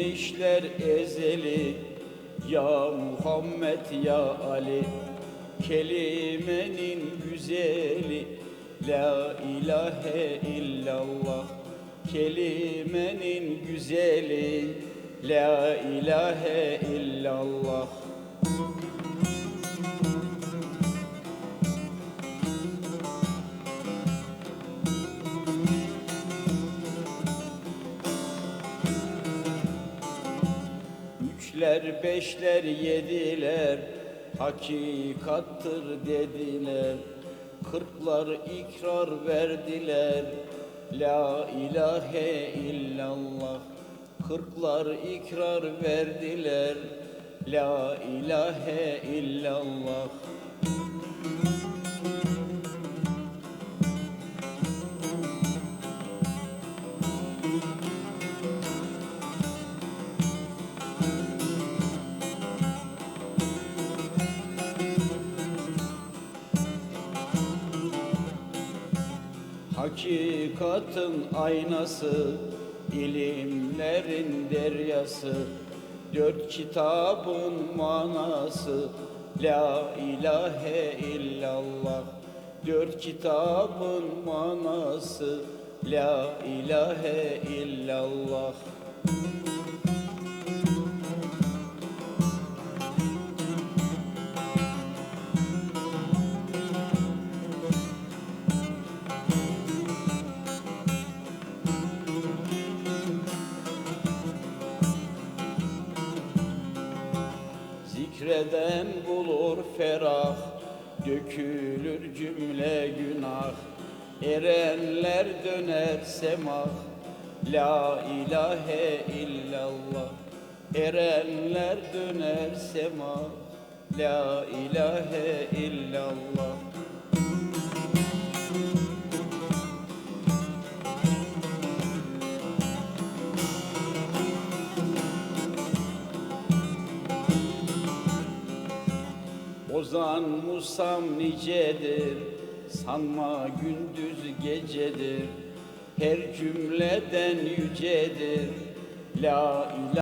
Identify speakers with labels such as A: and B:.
A: geçmişler ezeli. Ya Muhammed ya Ali Kelimenin güzeli. La ilahe illallah Kelimenin güzeli. La ilahe illallah Üçler, beşler, yediler, hakikattır dediler. Kırklar ikrar verdiler, la ilahe illallah. Kırklar ikrar verdiler, la ilahe illallah. Hakikatın aynası, ilimlerin deryası, dört kitabın manası, la ilahe illallah. Dört kitabın manası, la ilahe illallah. Zikreden bulur ferah, dökülür cümle günah. Erenler döner semah, la ilahe illallah. Erenler döner semah, la ilahe illallah. Ozan Musam nicedir, sanma gündüz gecedir, her cümleden yücedir. La ilahe